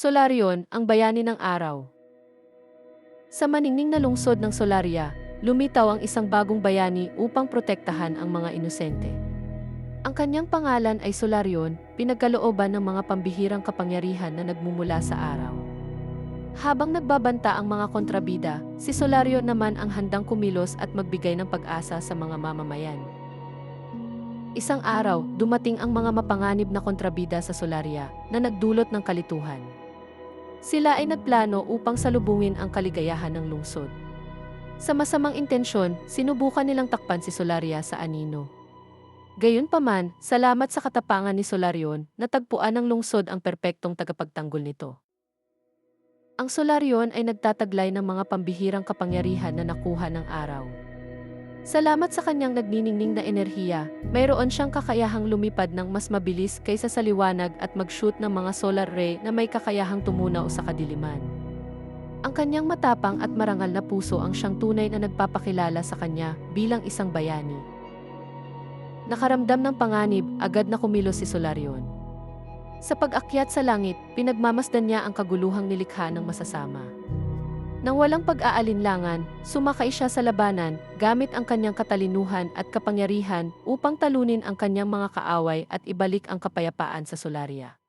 Solarion, ang bayani ng araw. Sa maningning na lungsod ng Solaria, lumitaw ang isang bagong bayani upang protektahan ang mga inosente. Ang kanyang pangalan ay Solarion, pinagkalooban ng mga pambihirang kapangyarihan na nagmumula sa araw. Habang nagbabanta ang mga kontrabida, si Solarion naman ang handang kumilos at magbigay ng pag-asa sa mga mamamayan. Isang araw, dumating ang mga mapanganib na kontrabida sa Solaria na nagdulot ng kalituhan. Sila ay nagplano upang salubungin ang kaligayahan ng lungsod. Sa masamang intensyon, sinubukan nilang takpan si Solaria sa anino. Gayunpaman, salamat sa katapangan ni Solarion, natagpuan ng lungsod ang perpektong tagapagtanggol nito. Ang Solarion ay nagtataglay ng mga pambihirang kapangyarihan na nakuha ng araw. Salamat sa kanyang nagniningning na enerhiya, mayroon siyang kakayahang lumipad ng mas mabilis kaysa sa liwanag at mag-shoot ng mga solar ray na may kakayahang tumunaw sa kadiliman. Ang kanyang matapang at marangal na puso ang siyang tunay na nagpapakilala sa kanya bilang isang bayani. Nakaramdam ng panganib, agad na kumilos si Solarion. Sa pag-akyat sa langit, pinagmamasdan niya ang kaguluhang nilikha ng masasama. Nang walang pag-aalinlangan, sumakay siya sa labanan gamit ang kanyang katalinuhan at kapangyarihan upang talunin ang kanyang mga kaaway at ibalik ang kapayapaan sa Solaria.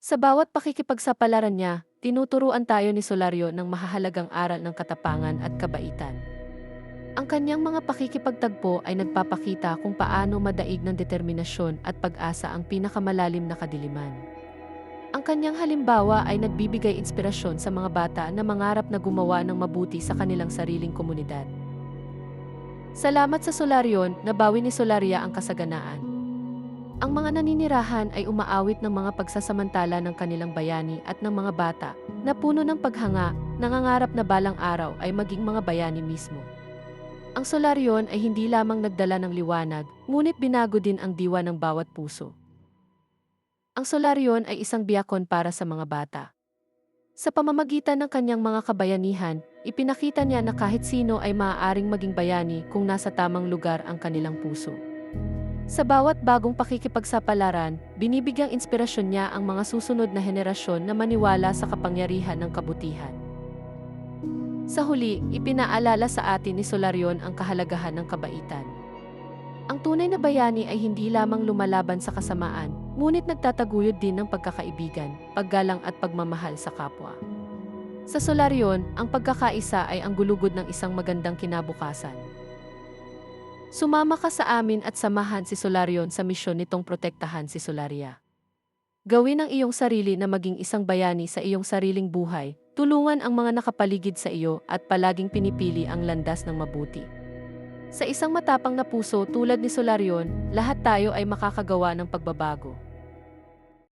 Sa bawat pakikipagsapalaran niya, tinuturuan tayo ni Solario ng mahahalagang aral ng katapangan at kabaitan. Ang kanyang mga pakikipagtagpo ay nagpapakita kung paano madaig ng determinasyon at pag-asa ang pinakamalalim na kadiliman. Ang kanyang halimbawa ay nagbibigay inspirasyon sa mga bata na mangarap na gumawa ng mabuti sa kanilang sariling komunidad. Salamat sa Solarion, nabawi ni Solaria ang kasaganaan. Ang mga naninirahan ay umaawit ng mga pagsasamantala ng kanilang bayani at ng mga bata, na puno ng paghanga, nangangarap na balang araw ay maging mga bayani mismo. Ang Solarion ay hindi lamang nagdala ng liwanag, ngunit binago din ang diwa ng bawat puso. Ang Solarion ay isang biyakon para sa mga bata. Sa pamamagitan ng kanyang mga kabayanihan, ipinakita niya na kahit sino ay maaaring maging bayani kung nasa tamang lugar ang kanilang puso. Sa bawat bagong pakikipagsapalaran, binibigyang inspirasyon niya ang mga susunod na henerasyon na maniwala sa kapangyarihan ng kabutihan. Sa huli, ipinaalala sa atin ni Solarion ang kahalagahan ng kabaitan. Ang tunay na bayani ay hindi lamang lumalaban sa kasamaan, ngunit nagtataguyod din ng pagkakaibigan, paggalang at pagmamahal sa kapwa. Sa Solarion, ang pagkakaisa ay ang gulugod ng isang magandang kinabukasan. Sumama ka sa amin at samahan si Solarion sa misyon nitong protektahan si Solaria. Gawin ang iyong sarili na maging isang bayani sa iyong sariling buhay, tulungan ang mga nakapaligid sa iyo at palaging pinipili ang landas ng mabuti. Sa isang matapang na puso tulad ni Solarion, lahat tayo ay makakagawa ng pagbabago.